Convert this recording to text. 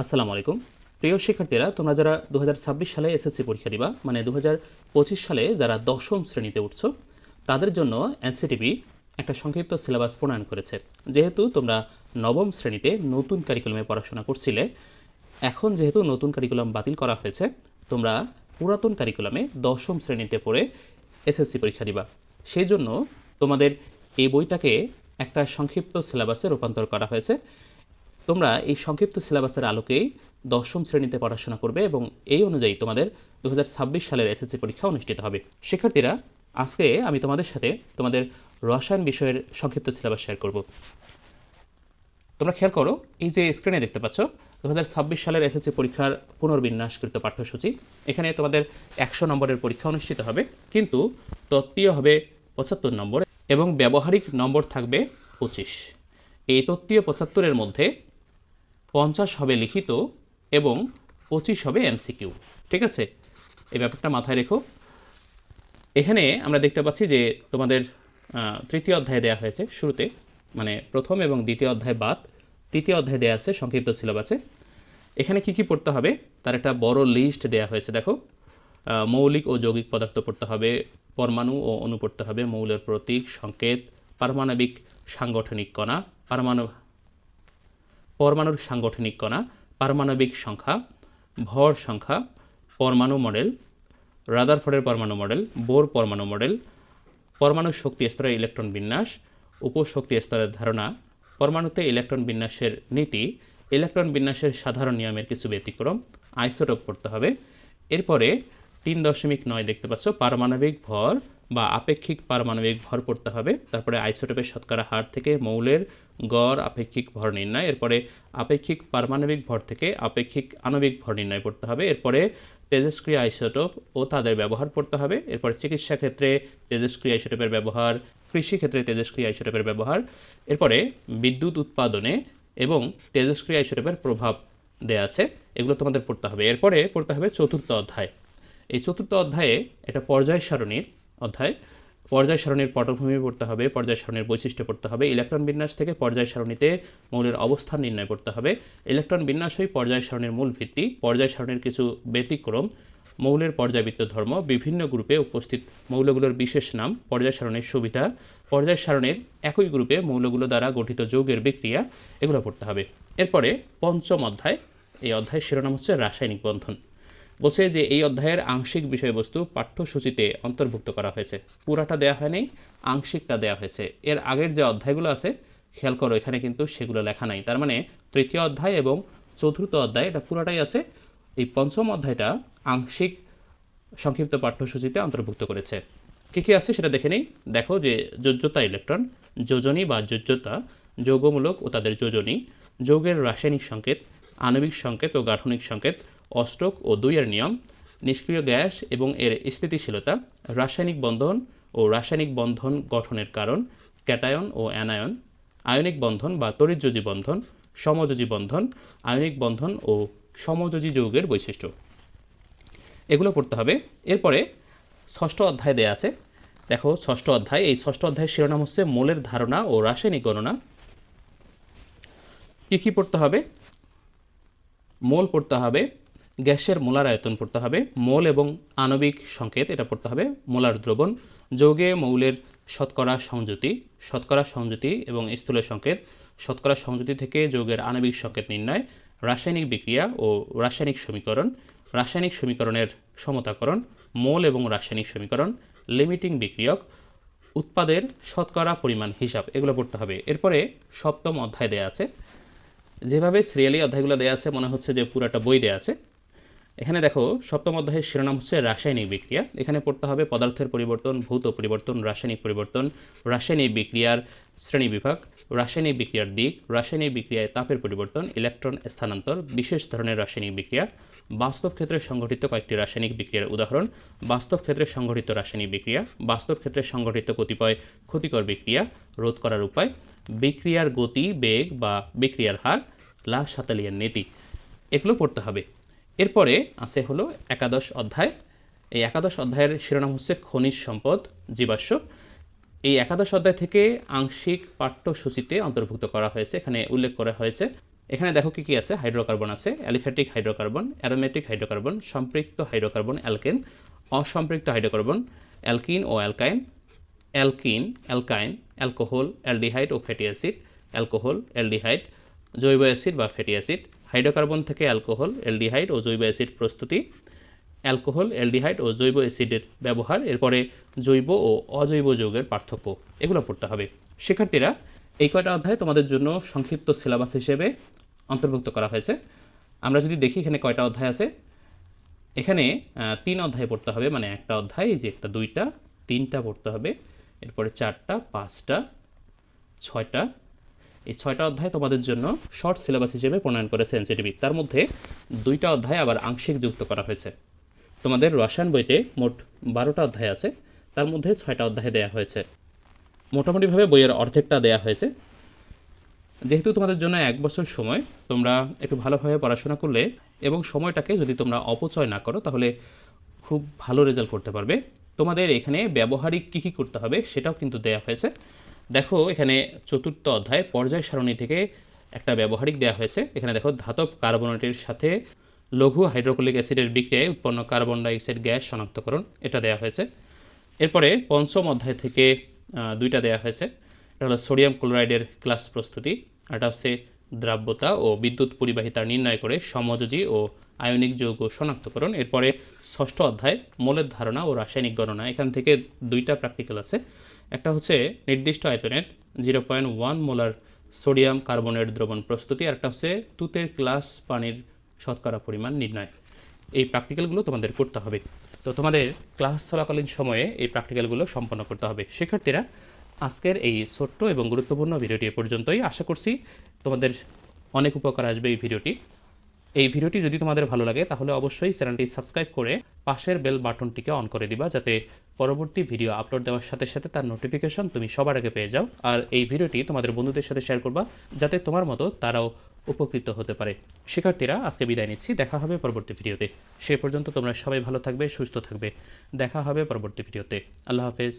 আসসালামু আলাইকুম। প্রিয় শিক্ষার্থীরা, তোমরা যারা দু হাজার ছাব্বিশ সালে এসএসসি পরীক্ষা দিবা মানে দু হাজার পঁচিশ সালে যারা দশম শ্রেণীতে উঠছো, তাদের জন্য এনসিটিভি একটা সংক্ষিপ্ত সিলেবাস প্রণয়ন করেছে। যেহেতু তোমরা নবম শ্রেণীতে নতুন কারিকুলামে পড়াশোনা করছিলে, এখন যেহেতু নতুন কারিকুলাম বাতিল করা হয়েছে, তোমরা পুরাতন কারিকুলামে দশম শ্রেণীতে পড়ে এসএসসি পরীক্ষা দিবা। সেই জন্য তোমাদের এই বইটাকে একটা সংক্ষিপ্ত সিলেবাসে রূপান্তর করা হয়েছে। তোমরা এই সংক্ষিপ্ত সিলেবাসের আলোকেই দশম শ্রেণীতে পড়াশোনা করবে এবং এই অনুযায়ী তোমাদের দু হাজার ছাব্বিশ সালের এসএসসি পরীক্ষা অনুষ্ঠিত হবে। শিক্ষার্থীরা, আজকে আমি তোমাদের সাথে তোমাদের রসায়ন বিষয়ের সংক্ষিপ্ত সিলেবাস শেয়ার করব। তোমরা খেয়াল করো, এই যে স্ক্রিনে দেখতে পাচ্ছ দু হাজার ছাব্বিশ সালের এসএসসি পরীক্ষার পুনর্বিন্যাসকৃত পাঠ্যসূচি। এখানে তোমাদের একশো নম্বরের পরীক্ষা অনুষ্ঠিত হবে, কিন্তু তত্ত্বীয় হবে পঁচাত্তর নম্বর এবং ব্যবহারিক নম্বর থাকবে পঁচিশ। এই তত্ত্বীয় পঁচাত্তরের মধ্যে পঞ্চাশ হবে লিখিত এবং পঁচিশ হবে এমসিকিউ। ঠিক আছে? এই ব্যাপারটা মাথায় রেখো। এখানে আমরা দেখতে পাচ্ছি যে তোমাদের তৃতীয় অধ্যায় দেওয়া হয়েছে শুরুতে। মানে প্রথম এবং দ্বিতীয় অধ্যায় বাদ। তৃতীয় অধ্যায় দেওয়া আছে, সংক্ষিপ্ত সিলেবাসে। এখানে কি কি পড়তে হবে? তার একটা বড় লিস্ট দেওয়া হয়েছে, দেখো। মৌলিক ও যৌগিক পদার্থ পড়তে হবে, পরমাণু ও অণু পড়তে হবে, মৌলের প্রতীক, সংকেত, পারমাণবিক সাংগঠনিক কণা, পারমাণু পরমাণুর সাংগঠনিক কণা, পারমাণবিক সংখ্যা, ভর সংখ্যা, পরমাণু মডেল, রাদারফোর্ডের পরমাণু মডেল, বোর পরমাণু মডেল, পরমাণু শক্তি স্তরের ইলেকট্রন বিন্যাস, উপশক্তি স্তরের ধারণা, পরমাণুতে ইলেকট্রন বিন্যাসের নীতি, ইলেকট্রন বিন্যাসের সাধারণ নিয়মের কিছু ব্যতিক্রম, আইসোটোপ পড়তে হবে। এরপরে তিন দশমিক নয় দেখতে পাচ্ছ, পারমাণবিক ভর বা আপেক্ষিক পারমাণবিক ভর পড়তে হবে। তারপরে আইসোটোপের শতকরা হার থেকে মৌলের গড়, আপেক্ষিক ভর নির্ণয়। এরপরে আপেক্ষিক পারমাণবিক ভর থেকে আপেক্ষিক আণবিক ভর নির্ণয় করতে হবে। এরপরে তেজস্ক্রিয় আইসোটোপ ও তাদের ব্যবহার পড়তে হবে। এরপরে চিকিৎসা ক্ষেত্রে তেজস্ক্রিয় আইসোটোপের ব্যবহার, কৃষি ক্ষেত্রে তেজস্ক্রিয় আইসোটোপের ব্যবহার, এরপরে বিদ্যুৎ উৎপাদনে এবং তেজস্ক্রিয় আইসোটোপের প্রভাব দেয়া আছে। এগুলো তোমাদের পড়তে হবে। এরপরে পড়তে হবে চতুর্থ অধ্যায়। এই চতুর্থ অধ্যায়ে একটা পর্যায় সারণীর অধ্যায়। পর্যায় সারণীর পটভূমি পড়তে হবে, পর্যায় সারণীর বৈশিষ্ট্য পড়তে হবে, ইলেকট্রন বিন্যাস থেকে পর্যায় সারণীতে মৌলের অবস্থান নির্ণয় করতে হবে। ইলেকট্রন বিন্যাসই পর্যায় সারণীর মূল ভিত্তি, পর্যায় সারণীর কিছু ব্যতিক্রম, মৌলের পর্যায়বৃত্ত ধর্ম, বিভিন্ন গ্রুপে উপস্থিত মৌলগুলোর বিশেষ নাম, পর্যায় সারণীর সুবিধা, পর্যায় সারণীর একই গ্রুপে মৌলগুলো দ্বারা গঠিত যৌগের বিক্রিয়া, এগুলো পড়তে হবে। এরপরে পঞ্চম অধ্যায়, এই অধ্যায়ের শিরোনাম হচ্ছে রাসায়নিক বন্ধন। বলছে যে এই অধ্যায়ের আংশিক বিষয়বস্তু পাঠ্যসূচিতে অন্তর্ভুক্ত করা হয়েছে। পুরাটা দেওয়া হয়নি, আংশিকটা দেওয়া হয়েছে। এর আগের যে অধ্যায়গুলো আছে, খেয়াল করো, এখানে কিন্তু সেগুলো লেখা নাই। তার মানে তৃতীয় অধ্যায় এবং চতুর্থ অধ্যায়, এটা পুরাটাই আছে। এই পঞ্চম অধ্যায়টা আংশিক সংক্ষিপ্ত পাঠ্যসূচিতে অন্তর্ভুক্ত করেছে। কী কী আছে সেটা দেখে নেই? দেখো যে যোজ্যতা ইলেকট্রন, যোজনী বা যোজ্যতা, যৌগমূলক ও তাদের যোজনী, যৌগের রাসায়নিক সংকেত আণবিক সংকেত ও গাঠনিক সংকেত, অষ্টক ও দুইয়ের নিয়ম, নিষ্ক্রিয় গ্যাস এবং এর স্থিতিশীলতা, রাসায়নিক বন্ধন ও রাসায়নিক বন্ধন গঠনের কারণ, ক্যাটায়ন ও অ্যানায়ন, আয়নিক বন্ধন বা তড়িৎযোজী বন্ধন, সমযোজী বন্ধন, আয়নিক বন্ধন ও সমযোজী যৌগের বৈশিষ্ট্য। এগুলো পড়তে হবে। এরপরে ষষ্ঠ অধ্যায় দেয়া আছে। দেখো, ষষ্ঠ অধ্যায়। এই ষষ্ঠ অধ্যায়ের শিরোনাম হচ্ছে মোলের ধারণা ও রাসায়নিক গণনা। কী কী পড়তে হবে? মোল পড়তে হবে, গ্যাসের মোলার আয়তন পড়তে হবে, মোল এবং আণবিক সংকেত এটা পড়তে হবে, মোলার দ্রবণ, যৌগে মৌলের শতকরা সংযুতি শতকরা সংযুতি এবং স্থূল সংকেত, শতকরা সংযুতি থেকে যৌগের আণবিক সংকেত নির্ণয়, রাসায়নিক বিক্রিয়া ও রাসায়নিক সমীকরণ, রাসায়নিক সমীকরণের সমতাকরণ, মোল এবং রাসায়নিক সমীকরণ, লিমিটিং বিক্রিয়ক, উৎপাদের শতকরা পরিমাণ হিসাব, এগুলো পড়তে হবে। এরপরে সপ্তম অধ্যায় দেয়া আছে যেভাবে সিরিয়ালি অধ্যায়গুলো দেওয়া আছে মনে হচ্ছে যে পুরাটা বই দেওয়া আছে। এখানে দেখো, সপ্তম অধ্যায়ের শিরোনাম হচ্ছে রাসায়নিক বিক্রিয়া। এখানে পড়তে হবে পদার্থের পরিবর্তন, ভৌত পরিবর্তন, রাসায়নিক পরিবর্তন, রাসায়নিক বিক্রিয়ার শ্রেণি বিভাগ, রাসায়নিক বিক্রিয়ার দিক, রাসায়নিক বিক্রিয়ায় তাপের পরিবর্তন, ইলেকট্রন স্থানান্তর, বিশেষ ধরনের রাসায়নিক বিক্রিয়া। বাস্তব ক্ষেত্রে সংঘটিত কয়েকটি রাসায়নিক বিক্রিয়ার উদাহরণ। বাস্তব ক্ষেত্রে সংঘটিত রাসায়নিক বিক্রিয়া, বাস্তব ক্ষেত্রে সংঘটিত কতিপয় ক্ষতিকর বিক্রিয়া, রোধ করার উপায়, বিক্রিয়ার গতি, বেগ বা বিক্রিয়ার হার লা সাতালিয়ার নীতি। এগুলো পড়তে হবে। এরপরে আছে হলো একাদশ অধ্যায়। এই একাদশ অধ্যায়ের শিরোনাম হচ্ছে খনিজ সম্পদ, জীবাশ্ম। এই একাদশ অধ্যায় থেকে আংশিক পাঠ্যসূচিতে অন্তর্ভুক্ত করা হয়েছে, এখানে উল্লেখ করা হয়েছে। এখানে দেখো কী কী আছে? হাইড্রোকার্বন আছে, অ্যালিফ্যাটিক হাইড্রোকার্বন অ্যারোমেটিক হাইড্রোকার্বন, সম্পৃক্ত হাইড্রোকার্বন, অ্যালকেন, অসম্পৃক্ত হাইড্রোকার্বন, অ্যালকিন ও alkyne. Alkene, alkyne, alcohol, aldehyde ও ফ্যাটি অ্যাসিড। অ্যালকোহল, অ্যালডিহাইড, জৈব অ্যাসিড বা ফ্যাটি অ্যাসিড। হাইড্রোকার্বন থেকে অ্যালকোহল, অ্যালডিহাইড ও জৈব অ্যাসিড প্রস্তুতি। অ্যালকোহল, অ্যালডিহাইড ও জৈব অ্যাসিডের ব্যবহার, এরপরে জৈব ও অজৈব যৌগের পার্থক্য, এগুলো পড়তে হবে। শিক্ষার্থীরা, এই কয়টা অধ্যায় তোমাদের জন্য সংক্ষিপ্ত সিলেবাস হিসেবে অন্তর্ভুক্ত করা হয়েছে। আমরা যদি দেখি এখানে কয়টা অধ্যায় আছে, এখানে তিন অধ্যায় পড়তে হবে মানে একটা অধ্যায়, এই যে একটা দুইটা, তিনটা পড়তে হবে, এরপরে চারটা, পাঁচটা, ছয়টা এই ছয়টা অধ্যায় তোমাদের জন্য শর্ট সিলেবাস হিসেবে প্রণয়ন করেছে এনসিটিভি তার মধ্যে দুইটা অধ্যায় আবার আংশিক যুক্ত করা হয়েছে। তোমাদের রসায়ন বইতে মোট বারোটা অধ্যায় আছে। তার মধ্যে ছয়টা অধ্যায় দেওয়া হয়েছে। মোটামুটিভাবে বইয়ের অর্ধেকটা দেওয়া হয়েছে। যেহেতু তোমাদের জন্য এক বছর সময়, তোমরা একটু ভালোভাবে পড়াশোনা করলে এবং সময়টাকে যদি তোমরা অপচয় না করো, তাহলে খুব ভালো রেজাল্ট করতে পারবে। তোমাদের এখানে ব্যবহারিক কী কী করতে হবে, সেটাও কিন্তু দেওয়া হয়েছে। দেখো, এখানে চতুর্থ অধ্যায়, পর্যায় সারণী থেকে একটা ব্যবহারিক দেওয়া হয়েছে। এখানে দেখো, ধাতব কার্বনেটের সাথে লঘু হাইড্রোক্লিক অ্যাসিডের বিক্রিয়ায় উৎপন্ন কার্বন ডাইঅক্সাইড গ্যাস শনাক্তকরণ, এটা দেওয়া হয়েছে। এরপরে পঞ্চম অধ্যায় থেকে দুইটা দেওয়া হয়েছে। এটা হলো সোডিয়াম ক্লোরাইডের ক্লাস প্রস্তুতি এটা হচ্ছে দ্রাব্যতা ও বিদ্যুৎ পরিবাহিতা নির্ণয় করে সমযোজী ও আয়নিক যৌগ শনাক্তকরণ। এরপরে ষষ্ঠ অধ্যায়, মোলের ধারণা ও রাসায়নিক গণনা। এখান থেকে দুইটা প্র্যাকটিক্যাল আছে। একটা হচ্ছে নির্দিষ্ট আয়তনের zero point one molar sodium carbonate দ্রবণ প্রস্তুতি আর একটা হচ্ছে তুতের ক্লাস পানির শতকরা পরিমাণ নির্ণয়। এই প্র্যাকটিক্যালগুলো তোমাদের করতে হবে। তো তোমাদের ক্লাস চলাকালীন সময়ে এই প্র্যাকটিক্যালগুলো সম্পন্ন করতে হবে। শিক্ষার্থীরা, আজকের এই ছোট্ট এবং গুরুত্বপূর্ণ ভিডিওটি পর্যন্তই। আশা করছি তোমাদের অনেক উপকার আসবে এই ভিডিওটি। এই ভিডিওটি যদি তোমাদের ভালো লাগে, তাহলে অবশ্যই চ্যানেলটি সাবস্ক্রাইব করে পাশের বেল বাটনটিকে অন করে দিবা, যাতে পরবর্তী ভিডিও আপলোড দেওয়ার সাথে সাথে তার নোটিফিকেশন তুমি সবার আগে পেয়ে যাও। আর এই ভিডিওটি তোমাদের বন্ধুদের সাথে শেয়ার করবা, যাতে তোমার মতো তারাও উপকৃত হতে পারে। শিক্ষার্থীরা, আজকে বিদায় নিচ্ছি। দেখা হবে পরবর্তী ভিডিওতে। সে পর্যন্ত তোমরা সবাই ভালো থাকবে, সুস্থ থাকবে। দেখা হবে পরবর্তী ভিডিওতে। আল্লাহ হাফেজ।